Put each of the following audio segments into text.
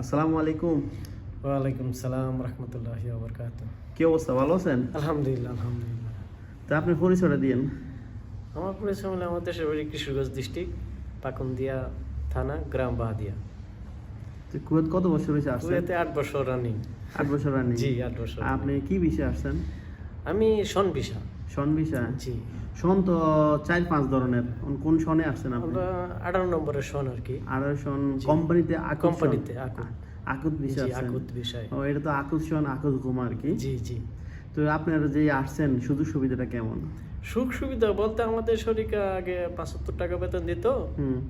আসসালামু আলাইকুম। ওয়ালাইকুম সালাম রহমতুল্লাহ বরকাত কি অবস্থা ভালো আছেন? আলহামদুলিল্লাহ আলহামদুলিল্লাহ। তা আপনি পরিচয়টা দিন আমার পরিচয় হলো আমার দেশের বাড়ি কিশোরগঞ্জ ডিস্ট্রিক্ট পাকুন্দিয়া থানা গ্রাম বাহাদিয়া। তো কুয়েত কত বছর হয়েছে আসছেন? কুয়েতে আট বছর রানিং। আট বছর রানি। জি আট বছর আপনি কি বিষয়ে আসছেন? আমি সন বিশা সন বিষয়? জি। সন তো চার পাঁচ ধরনের। কোন- সনে আসছেন আপনি? আঠারো নম্বরের সন আর কি। আর সন কোম্পানিতে কোম্পানিতে আকুত। বিষয় আকুত বিষয়। ও এটা তো আকুত সন আকুত হুকুম আর কি? জি জি। তো আপনার যে আসছেন সুযোগ সুবিধাটা কেমন? সুখ সুবিধা বলতে আমাদের শরীরকে আগে পাঁচাত্তর টাকা বেতন দিত।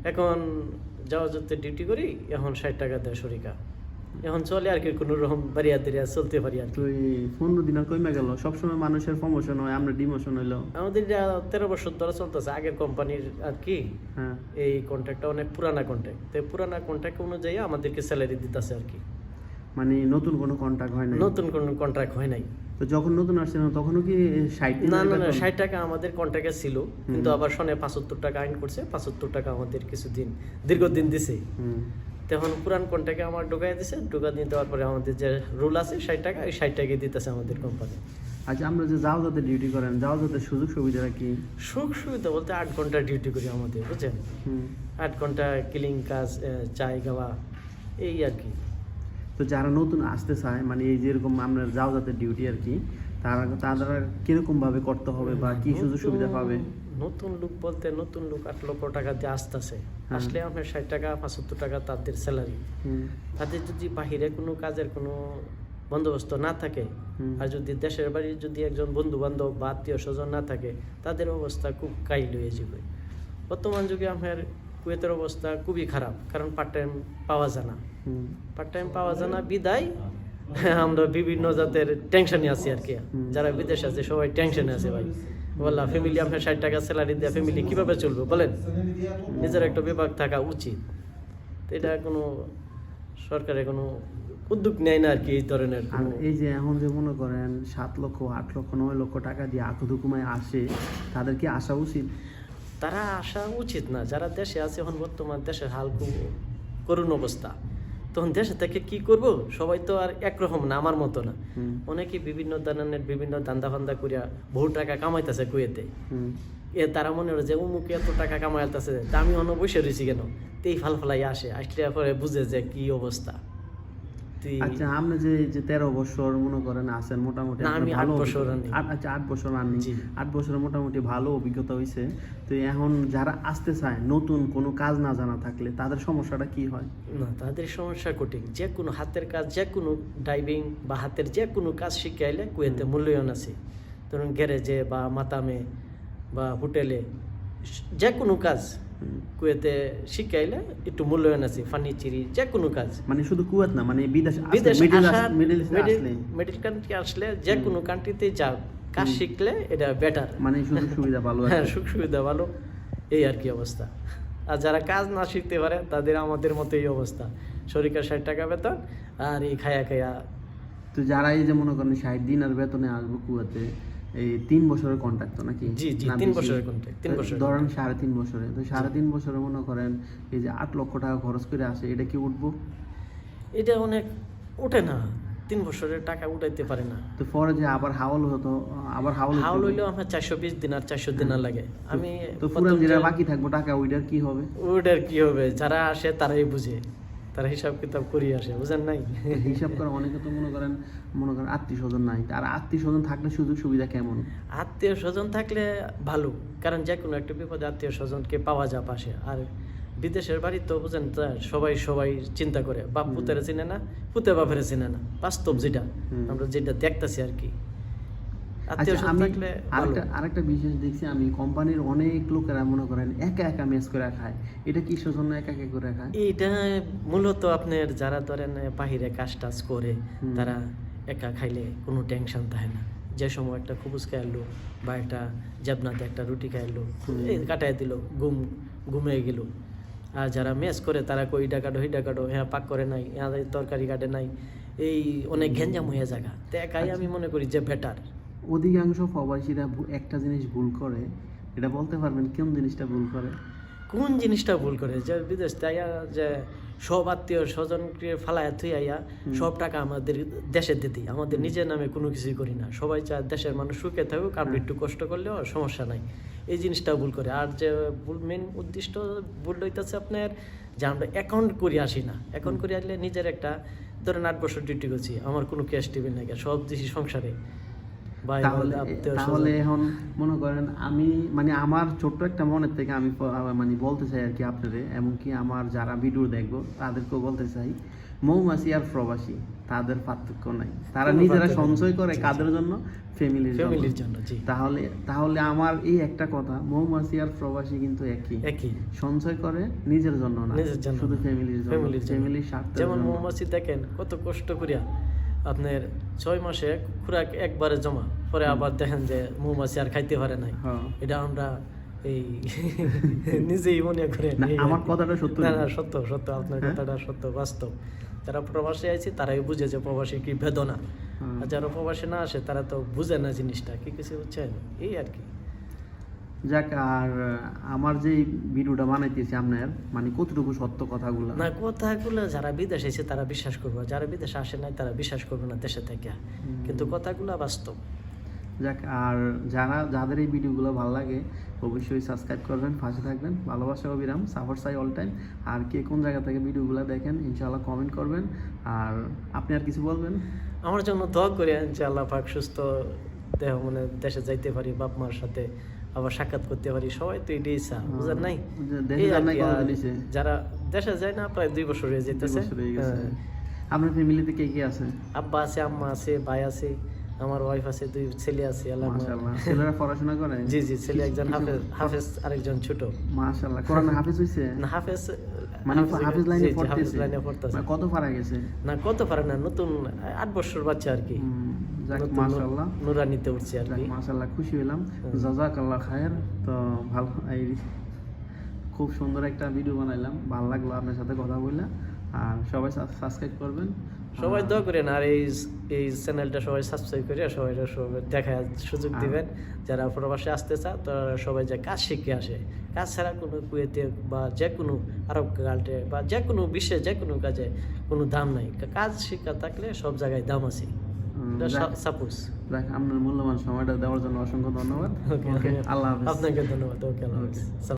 এখন যাওয়া যেতে ডিউটি করি এখন ষাট টাকা দেয় শরীরকা এখন চলে আর কি কোনো রকম বাড়িয়া দিরিয়া চলতে পারি আর কি। তো এই পনেরো দিন আর কমে গেল সবসময় মানুষের প্রমোশন হয় আমরা ডিমোশন হইল। আমাদের এটা তেরো বছর ধরে চলতেছে আগের কোম্পানির আর কি হ্যাঁ। এই কন্ট্রাক্টটা অনেক পুরানা কন্ট্রাক্ট তো পুরানা কন্ট্রাক্ট অনুযায়ী আমাদেরকে স্যালারি দিতেছে আর কি। মানে নতুন কোনো কন্ট্রাক্ট হয় না নতুন কোনো কন্ট্রাক্ট হয় নাই। তো যখন নতুন আসছিলেন তখনও কি ষাট না না না ষাট টাকা আমাদের কন্ট্রাক্টে ছিল কিন্তু আবার শোনে পাঁচাত্তর টাকা আইন করছে পাঁচাত্তর টাকা আমাদের কিছুদিন দীর্ঘদিন দিছে। তখন পুরান কোনটাকে আমার ঢোকাই দিছে ঢোকা দিয়ে দেওয়ার পরে আমাদের যে রুল আছে ষাট টাকা এই ষাট টাকাই দিতেছে আমাদের কোম্পানি আচ্ছা আমরা যে যাও যাতে ডিউটি করেন যাও যাতে সুযোগ সুবিধাটা কি? সুখ সুবিধা বলতে আট ঘণ্টা ডিউটি করি আমাদের বুঝছেন? আট ঘণ্টা ক্লিং কাজ চাই গাওয়া এই আর কি। তো যারা নতুন আসতে চায় মানে এই যেরকম আমরা যাও যাতে ডিউটি আর কি তারা তারা কীরকম ভাবে করতে হবে বা কি সুযোগ সুবিধা পাবে? নতুন লোক বলতে নতুন লোক আট লক্ষ টাকা দিয়ে আসতেছে। আসলে আপনার ষাট টাকা পঁচাত্তর টাকা তাদের স্যালারি তাদের যদি বাহিরে কোনো কাজের কোনো বন্দোবস্ত না থাকে আর যদি দেশের বাড়ির যদি একজন বন্ধু বান্ধব বা আত্মীয় স্বজন না থাকে তাদের অবস্থা খুব কাইল হয়ে যাবে। বর্তমান যুগে আপনার কুয়েতের অবস্থা খুবই খারাপ কারণ পার্ট টাইম পাওয়া যায় না। পার্ট টাইম পাওয়া যায় না বিদায়। আমরা বিভিন্ন জাতের টেনশনে আছি আর কি। যারা বিদেশে আছে সবাই টেনশনে আছে ভাই। বললাম ফ্যামিলি আপনার ষাট টাকা স্যালারি দেওয়া ফ্যামিলি কীভাবে চলবে? বলেন নিজের একটা বিভাগ থাকা উচিত। তো এটা কোনো সরকারের কোনো উদ্যোগ নেয় না আর কি এই ধরনের আর এই যে এখন যে মনে করেন সাত লক্ষ আট লক্ষ নয় লক্ষ টাকা দিয়ে আকুধুকুমায় আসে তাদের কি আসা উচিত? তারা আসা উচিত না। যারা দেশে আছে এখন বর্তমান দেশের হাল খুব করুণ অবস্থা। তখন দেশে থেকে কি করব? সবাই তো আর একরকম না আমার মতো না। অনেকে বিভিন্ন ধরনের বিভিন্ন ধান্দা ফান্দা করিয়া বহু টাকা কামাইতেছে কুয়েতে। এ তারা মনে হয় যে উমুক এত টাকা কামাইতেছে আমি অন্য বসে রয়েছি কেন? তেই ফাল ফালাই আসে আসলে পরে বুঝে যে কি অবস্থা। আচ্ছা আপনি যে যে তেরো বছর মনে করেন আছেন মোটামুটি আমি ভালো আট বছর আচ্ছা আট বছর জি। আট বছরের মোটামুটি ভালো অভিজ্ঞতা হয়েছে তো এখন যারা আসতে চায় নতুন কোনো কাজ না জানা থাকলে তাদের সমস্যাটা কি হয়? না তাদের সমস্যা কঠিন। যে কোনো হাতের কাজ যে কোনো ড্রাইভিং বা হাতের যে কোনো কাজ শিখাইলে কুয়েতে মূল্যায়ন আছে। ধরুন গ্যারেজে বা মাতামে বা হোটেলে যে কোনো কাজ। কুয়েতে শিখাইলে একটু মূল্যায়ন আছে ফার্নিচারি যে কোনো কাজ। মানে শুধু কুয়েত না মানে বিদেশ বিদেশ মিডিল কান্ট্রি আসলে। যে কোনো কান্ট্রিতে যাও কাজ শিখলে এটা বেটার মানে সুযোগ সুবিধা ভালো হ্যাঁ সুখ সুবিধা ভালো। এই আর কি অবস্থা। আর যারা কাজ না শিখতে পারে তাদের আমাদের মতো এই অবস্থা। শরীরের ষাট টাকা বেতন আর এই খায়া খায়া। তো যারা এই যে মনে করেন ষাট দিন আর বেতনে আসব কুয়াতে এই তিন বছরের কন্ট্রাক্ট তো নাকি? জি, জি, তিন বছরের contract, তিন তো ধরেন সাড়ে তিন বছরে তো সাড়ে তিন বছরে মনে করেন এই যে আট লক্ষ টাকা খরচ করে আসে এটা কি উঠবো? এটা অনেক ওঠে না তিন বছরের টাকা উঠাইতে পারে না। তো পরে যে আবার হাওল হতো আবার হাওল। হাওল হইলেও আমার চারশো বিশ দিন আর চারশো দিন আর লাগে। আমি তো প্রথম যেটা বাকি থাকব টাকা ওইটার কি হবে? ওটার কি হবে? যারা আসে তারাই বুঝে। তারা হিসাব কিতাব করি আসে বুঝেন নাই? হিসাব করে অনেকে তো মনে করেন মনে করেন আত্মীয় স্বজন নাই। আর আত্মীয় স্বজন থাকলে সুযোগ সুবিধা কেমন? আত্মীয় স্বজন থাকলে ভালো কারণ যে কোনো একটা বিপদে আত্মীয় স্বজনকে পাওয়া যা পাশে। আর বিদেশের বাড়ি তো বুঝেন সবাই সবাই চিন্তা করে বাপ পুতেরে চিনে না পুতে বাপেরে চিনে না। বাস্তব যেটা আমরা যেটা দেখতেছি আর কি আত্মীয় আচ্ছা স্বজন আমি থাকলে ভালো। আরেকটা আরেকটা বিশেষ দেখছি আমি কোম্পানির অনেক লোকেরা মনে করেন একা একা মেস করে খায়। এটা কিসের জন্য একা একা করে খায়? এইটা মূলত আপনার যারা ধরেন বাহিরে কাজ টাজ করে তারা একা খাইলে কোনো টেনশন থাকে না। যে সময় একটা খুবুজ খাইলো বা একটা জাবনাতে একটা রুটি খাইলো। কাটাই দিল ঘুম ঘুমিয়ে গেল। আর যারা মেস করে তারা কই ডাকাটো হই ডাকাটো হ্যাঁ পাক করে নাই হ্যাঁ তরকারি কাটে নাই। এই অনেক ঘেঞ্জাম হয়ে জায়গা। তো একাই আমি মনে করি যে বেটার অধিকাংশ প্রবাসীরা একটা জিনিস ভুল করে এটা বলতে পারবেন কোন জিনিসটা ভুল করে? কোন জিনিসটা ভুল করে? যে বিদেশ তাইয়া যে সব আত্মীয় স্বজনকে ফালায় থুই আইয়া সব টাকা আমাদের দেশে দিতি আমাদের নিজের নামে কোনো কিছুই করি না। সবাই চায় দেশের মানুষ সুখে থাকুক আমরা একটু কষ্ট করলেও সমস্যা নাই। এই জিনিসটা ভুল করে। আর যে ভুল মেন উদ্দিষ্ট ভুল হইতেছে আপনার যে আমরা অ্যাকাউন্ট করে আসি না। অ্যাকাউন্ট করে আসলে নিজের একটা ধরেন আট বছর ডিউটি করছি আমার কোনো ক্যাশ টেবিল নাই সব দিছি সংসারে। তাহলে তাহলে এখন মনে করেন আমি মানে আমার ছোট্ট একটা মনের থেকে আমি মানে বলতে চাই আর কি আপনাদের এমনকি আমার যারা ভিডিও দেখব তাদেরকেও বলতে চাই মৌমাছি আর প্রবাসী তাদের পার্থক্য নাই। তারা নিজেরা সঞ্চয় করে কাদের জন্য? ফ্যামিলির ফ্যামিলির জন্য তাহলে তাহলে আমার এই একটা কথা মৌমাছি আর প্রবাসী কিন্তু একই। একই। সঞ্চয় করে নিজের জন্য না শুধু। ফ্যামিলির জন্য ফ্যামিলির স্বার্থের যেমন মৌমাছি দেখেন কত কষ্ট করিয়া আপনার ছয় মাসে খুরাক একবারে জমা। পরে আবার দেখেন যে মৌমাছি আর খাইতে পারে নাই। হ্যাঁ। এটা আমরা এই নিজেই মনে করে আমার কথাটা সত্য না না। সত্য সত্য আপনার হ্যাঁ? কথাটা সত্য বাস্তব। যারা প্রবাসী আছে তারাই বুঝে যে প্রবাসী কি বেদনা। আর যারা প্রবাসী না আসে তারা তো বুঝে না জিনিসটা। কি কিছু বুঝছেন এই আর কি। যাক আর আমার যে ভিডিওটা বানাইতেছি আপনার মানে কতটুকু সত্য কথাগুলো? না কথাগুলো যারা বিদেশে এসে তারা বিশ্বাস করবে। যারা বিদেশে আসে নাই তারা বিশ্বাস করবে না দেশে থেকে। কিন্তু কথাগুলো বাস্তব। যাক আর যারা যাদের এই ভিডিওগুলো ভালো লাগে অবশ্যই সাবস্ক্রাইব করবেন পাশে থাকবেন। ভালোবাসা অবিরাম সাপোর্ট চাই অল টাইম আর কে কোন জায়গা থেকে ভিডিওগুলো দেখেন ইনশাআল্লাহ কমেন্ট করবেন। আর আপনি আর কিছু বলবেন? আমার জন্য দোয়া করে যে আল্লাহ পাক সুস্থ দেহ মানে দেশে যাইতে পারি বাপ মার সাথে। আবার সাক্ষাৎ করতে পারি। সবাই তো এটাই ইচ্ছা বুঝেন নাই? যে দেশে এই আর যান নাই? যারা দেশে যায় না প্রায় দুই বছর হয়ে যেতেছে। হয়ে হ্যাঁ। আপনার ফ্যামিলিতে কে কে আছে? আব্বা আছে আম্মা আছে ভাই আছে আমার ওয়াইফ আছে দুই ছেলে আছে আল্লাহ ছেলেরা পড়াশোনা করে? জি জি ছেলে একজন হাফেজ হাফেজ আরেকজন ছোট। মাশাআল্লাহ। কোরআন হাফেজ হইছে? না হাফেজ মানে হাফেজ লাইনে জি, হাফেজ লাইনে পড়তেছে। মানে কত পারা গেছে? না কত পারে না নতুন আট বছর বাচ্চা আর কি। যাক মাশাআল্লাহ। নুরানিতে উঠছে আর কি। মাশাল্লাহ খুশি হলাম। জাজাকাল্লাহ খায়ের। তো ভালো এই খুব সুন্দর একটা ভিডিও বানাইলাম। ভালো লাগল আপনার সাথে কথা বললে আর সবাই সাবস্ক্রাইব করবেন। সবাই দোয়া করেন আর এই এই চ্যানেলটা সবাই সাবস্ক্রাইব করে সবাই সবাই দেখার সুযোগ দিবেন। যারা প্রবাসে আসতে চা তারা সবাই যে কাজ শিখে আসে। কাজ ছাড়া কোনো কুয়েতে বা যে কোনো আরব কাল্টে বা যে কোনো বিশ্বে যে কোনো কাজে কোনো দাম নাই। কাজ শিক্ষা থাকলে সব জায়গায় দাম আছে। সাপোজ আপনার মূল্যবান সময়টা দেওয়ার জন্য অসংখ্য ধন্যবাদ। ওকে আল্লাহ হাফেজ। আপনাকে ধন্যবাদ। ওকে আল্লাহ হাফেজ।